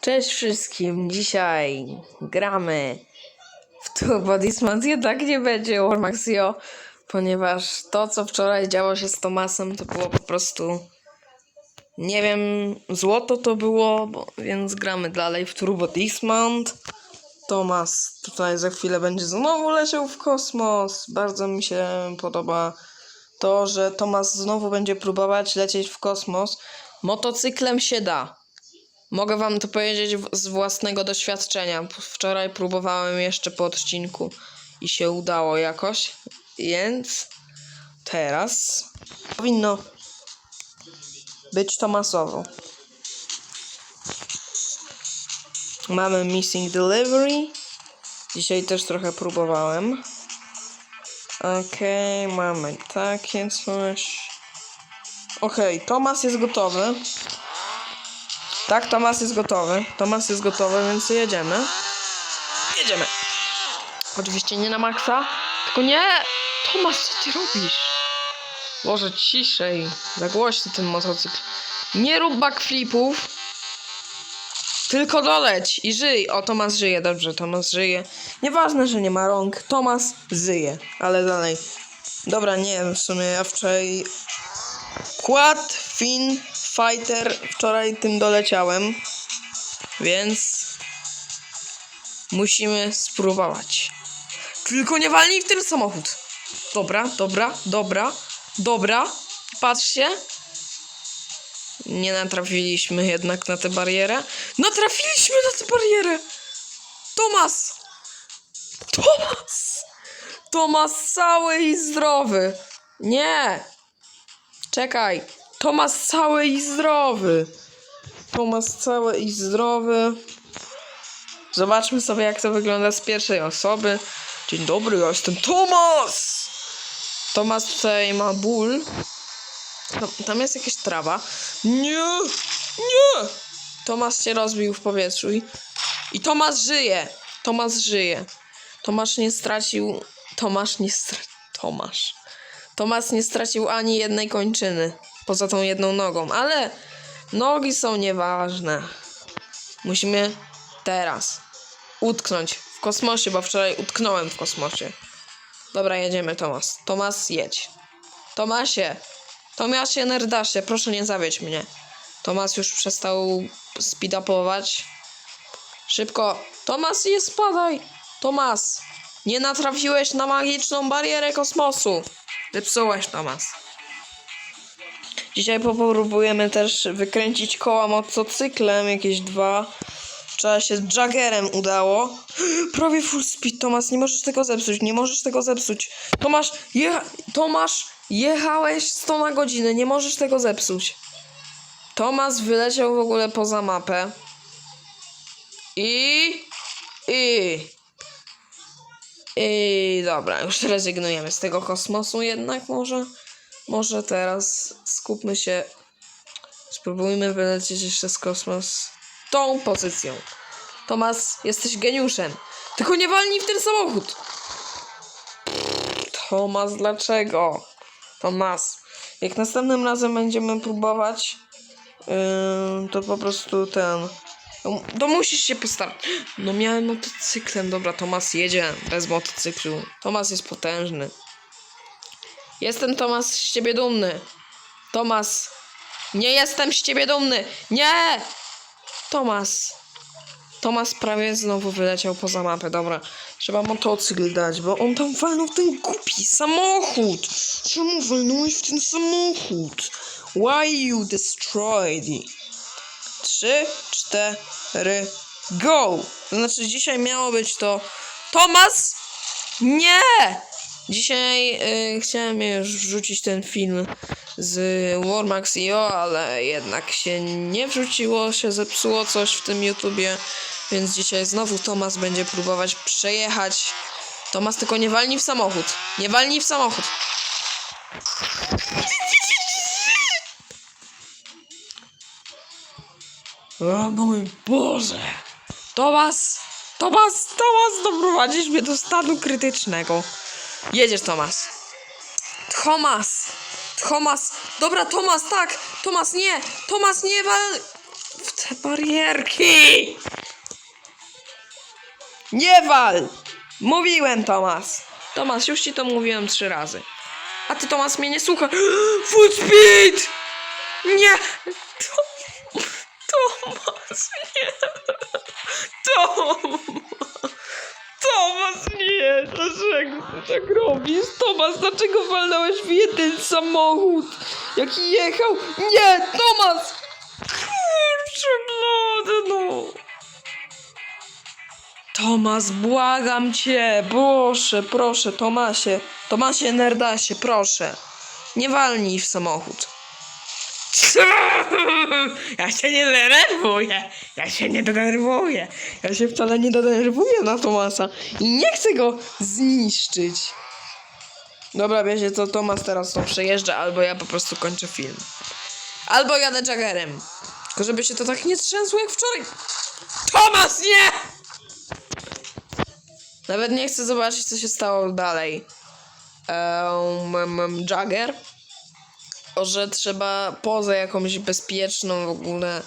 Cześć wszystkim, dzisiaj gramy w Turbo Dismount, jednak nie będzie Warmaxio, ponieważ to co wczoraj działo się z Tomasem to było po prostu, nie wiem, złoto to było, bo, więc gramy dalej w Turbo Dismount. Tomas tutaj za chwilę będzie znowu leciał w kosmos, bardzo mi się podoba to, że Tomas znowu będzie próbować lecieć w kosmos. Motocyklem się da. Mogę wam to powiedzieć z własnego doświadczenia. Wczoraj próbowałem jeszcze po odcinku i się udało jakoś, więc teraz powinno być Tomasowo. Mamy Missing Delivery. Dzisiaj też trochę próbowałem. Okej, mamy takie coś. Okej, Tomas jest gotowy. Tak, Tomas jest gotowy. Tomas jest gotowy, więc jedziemy. Jedziemy. Oczywiście nie na maksa, tylko nie! Tomas, co ty robisz? Boże, ciszej. Za głośny ten motocykl. Nie rób backflipów. Tylko doleć i żyj. O, Tomas żyje, dobrze, Tomas żyje. Nieważne, że nie ma rąk. Tomas żyje, ale dalej. Dobra, nie wiem, w sumie ja wczoraj Quad Fin Fighter wczoraj tym doleciałem, więc musimy spróbować. Tylko nie walnij w ten samochód. Dobra, dobra, dobra, dobra. Patrzcie. Nie natrafiliśmy jednak na tę barierę. Natrafiliśmy na tę barierę! Tomas! Tomas! Tomas cały i zdrowy. Nie! Czekaj. Tomas cały i zdrowy. Tomas cały i zdrowy. Zobaczmy sobie, jak to wygląda z pierwszej osoby. Dzień dobry, ja jestem Tomas! Tomas tutaj ma ból. Tam, tam jest jakaś trawa. Nie! Nie! Tomas się rozbił w powietrzu i, i Tomas żyje. Tomas żyje. Tomasz nie stracił. Tomasz nie stracił. Tomasz. Tomas nie stracił ani jednej kończyny. Poza tą jedną nogą, ale nogi są nieważne. Musimy teraz utknąć w kosmosie, bo wczoraj utknąłem w kosmosie. Dobra, jedziemy, Tomas. Tomas, jedź. Tomasie! Tomasie, nerdasie, proszę nie zawiedź mnie. Tomas już przestał speedupować. Szybko. Tomas, nie spadaj! Tomas! Nie natrafiłeś na magiczną barierę kosmosu. Zepsułeś, Tomas. Dzisiaj popróbujemy też wykręcić koła motocyklem, jakieś dwa. Wczoraj się z Jaggerem udało. Prawie full speed, Tomas, nie możesz tego zepsuć, nie możesz tego zepsuć. Tomasz, jecha... Tomasz, jechałeś 100 na godzinę, nie możesz tego zepsuć. Tomas wyleciał w ogóle poza mapę. I... I... I dobra, już rezygnujemy z tego kosmosu jednak może. Może teraz skupmy się. Spróbujmy wylecieć jeszcze z kosmos tą pozycją. Tomas, jesteś geniuszem. Tylko nie walnij w ten samochód. Tomas, dlaczego? Tomas, jak następnym razem będziemy próbować, yy, to po prostu ten. To, to musisz się postarać. No miałem motocyklem. Dobra, Tomas jedzie bez motocyklu. Tomas jest potężny. Jestem Tomas z ciebie dumny. Tomas. Nie jestem z ciebie dumny. Nie! Tomas. Tomas prawie znowu wyleciał poza mapę. Dobra, trzeba motocykl dać, bo on tam walnął w ten głupi samochód. Czemu walnąłeś w ten samochód? Why you destroyed it? Trzy, cztery, go! Znaczy, dzisiaj miało być to. Tomas! Nie! Dzisiaj y, chciałem już wrzucić ten film z Warmax IO, ale jednak się nie wrzuciło, się zepsuło coś w tym YouTubie, więc dzisiaj znowu Tomas będzie próbować przejechać. Tomas, tylko nie walnij w samochód. Nie walnij w samochód. O mój Boże! Tomas! Tomas! Tomas! Doprowadzisz mnie do stanu krytycznego. Jedziesz, Tomas. Tomas! Tomas! Dobra, Tomas, tak! Tomas, nie! Tomas, nie wal... w te- barierki! Nie wal! Mówiłem, Tomas! Tomas, już ci to mówiłem trzy razy. A ty, Tomas, mnie nie słucha. Full speed! Nie! Tak robisz? Tomas, dlaczego walnąłeś w jeden samochód? Jaki jechał? Nie! Tomas! Kurczę, blady, no! Tomas, błagam cię! Proszę, proszę, Tomasie. Tomasie Nerdasie, proszę. Nie walnij w samochód. Ja się nie denerwuję. Ja się nie denerwuję. Ja się wcale nie denerwuję na Tomasa. I nie chcę go zniszczyć. Dobra, wiecie co, Tomas teraz to przejeżdża, albo ja po prostu kończę film. Albo jadę Jaggerem. Tylko żeby się to tak nie trzęsło jak wczoraj. Tomas, nie! Nawet nie chcę zobaczyć, co się stało dalej. Um, um, Jagger. Że trzeba pozę jakąś bezpieczną w ogóle.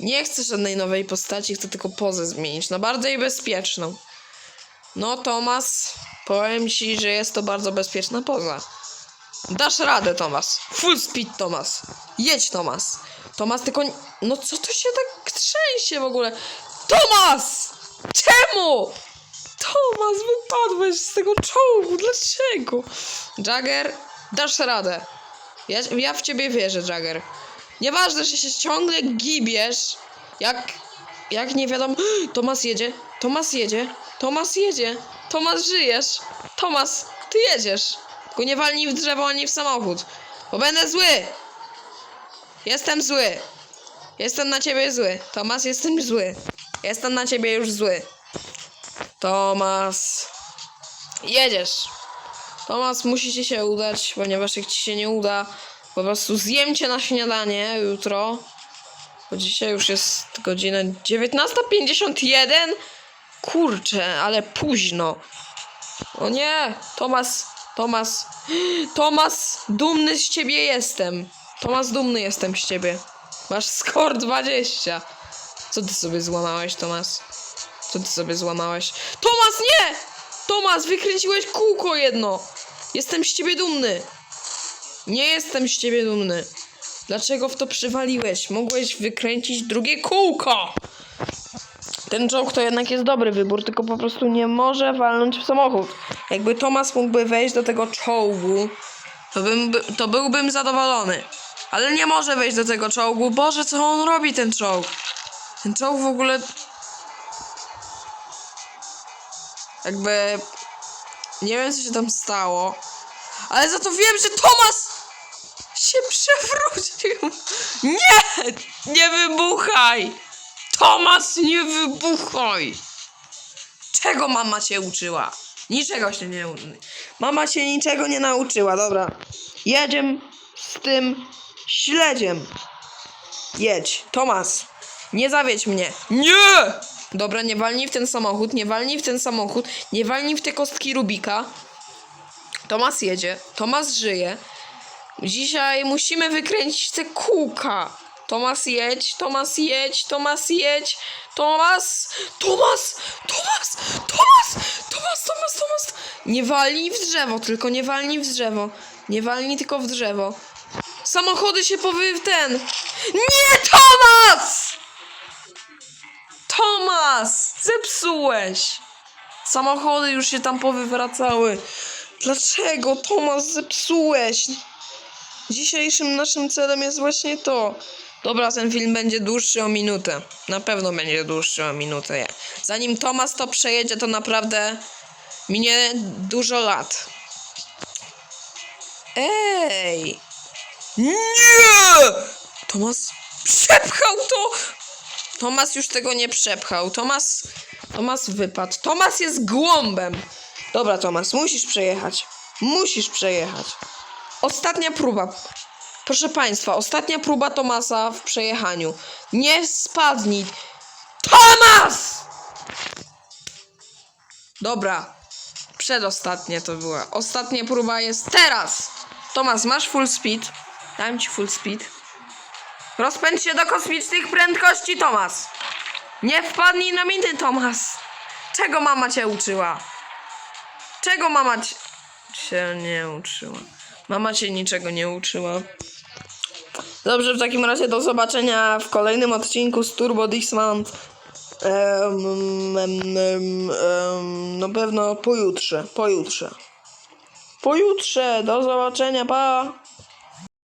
Nie chcę żadnej nowej postaci, chcę tylko pozę zmienić na bardziej bezpieczną. No, Tomas, powiem ci, że jest to bardzo bezpieczna poza. Dasz radę, Tomas. Full speed, Tomas. Jedź, Tomas. Tomas, tylko... No co to się tak trzęsie w ogóle? Tomas! Czemu? Tomas, wypadłeś z tego czołgu. Dlaczego? Jagger, dasz radę. Ja, ja w ciebie wierzę, Jagger. Nieważne, że się ciągle gibiesz. Jak... Jak nie wiadomo... Tomas jedzie. Tomas jedzie. Tomas jedzie. Tomas żyjesz. Tomas, ty jedziesz. Tylko nie walnij w drzewo ani w samochód. Bo będę zły. Jestem zły. Jestem na ciebie zły. Tomas, jestem zły. Jestem na ciebie już zły. Tomas. Jedziesz. Tomas, musi ci się udać, ponieważ jak ci się nie uda, po prostu zjem cię na śniadanie jutro. Bo dzisiaj już jest godzina 19.51. Kurczę, ale późno. O nie, Tomas, Tomas, Tomas, dumny z ciebie jestem. Tomas, dumny jestem z ciebie. Masz score 20. Co ty sobie złamałeś, Tomas? Co ty sobie złamałeś? Tomas, nie! Tomas, wykręciłeś kółko jedno. Jestem z ciebie dumny. Nie jestem z ciebie dumny. Dlaczego w to przywaliłeś? Mogłeś wykręcić drugie kółko. Ten czołg to jednak jest dobry wybór, tylko po prostu nie może walnąć w samochód. Jakby Tomas mógłby wejść do tego czołgu, to, bym, by- to byłbym zadowolony. Ale nie może wejść do tego czołgu. Boże, co on robi, ten czołg? Ten czołg w ogóle... Jakby... Nie wiem, co się tam stało. Ale za to wiem, że Tomas się przewrócił. Nie! Nie wybuchaj! Tomas, nie wybuchaj! Czego mama cię uczyła? Niczego się nie. Mama cię niczego nie nauczyła, dobra. Jedziemy z tym śledziem. Jedź, Tomas. Nie zawiedź mnie. Nie! Dobra, nie walnij w ten samochód, nie walnij w ten samochód, nie walnij w te kostki Rubika. Tomas jedzie, Tomas żyje. Dzisiaj musimy wykręcić te kółka. Tomas jedź, Tomas jedź, Tomas jedź, Tomas, Tomas, Tomas, Tomas, Tomas, Tomas, Tomas. Nie walnij w drzewo, tylko nie walnij w drzewo. Nie walnij tylko w drzewo. Samochody się powy ten. Nie, Tomas! Tomas, zepsułeś. Samochody już się tam powywracały. Dlaczego, Tomas, zepsułeś? Dzisiejszym naszym celem jest właśnie to. Dobra, ten film będzie dłuższy o minutę. Na pewno będzie dłuższy o minutę. Zanim Tomas to przejedzie, to naprawdę minie dużo lat. Ej! Nie! Tomas przepchał to! Tomas już tego nie przepchał. Tomas, Tomas wypadł. Tomas jest głąbem. Dobra, Tomas, musisz przejechać. Musisz przejechać. Ostatnia próba. Proszę Państwa, ostatnia próba Tomasa w przejechaniu. Nie spadnij. Tomas! Dobra. Przedostatnia to była. Ostatnia próba jest teraz. Tomas, masz full speed. Dałem ci full speed. Rozpędź się do kosmicznych prędkości, Tomas. Nie wpadnij na miny, Tomas. Czego mama cię uczyła? Czego mama ci... się nie uczyła? Mama cię niczego nie uczyła. Dobrze, w takim razie do zobaczenia w kolejnym odcinku z Turbo Dismount. Um, um, um, um, no pewno pojutrze, pojutrze. Pojutrze, do zobaczenia, pa!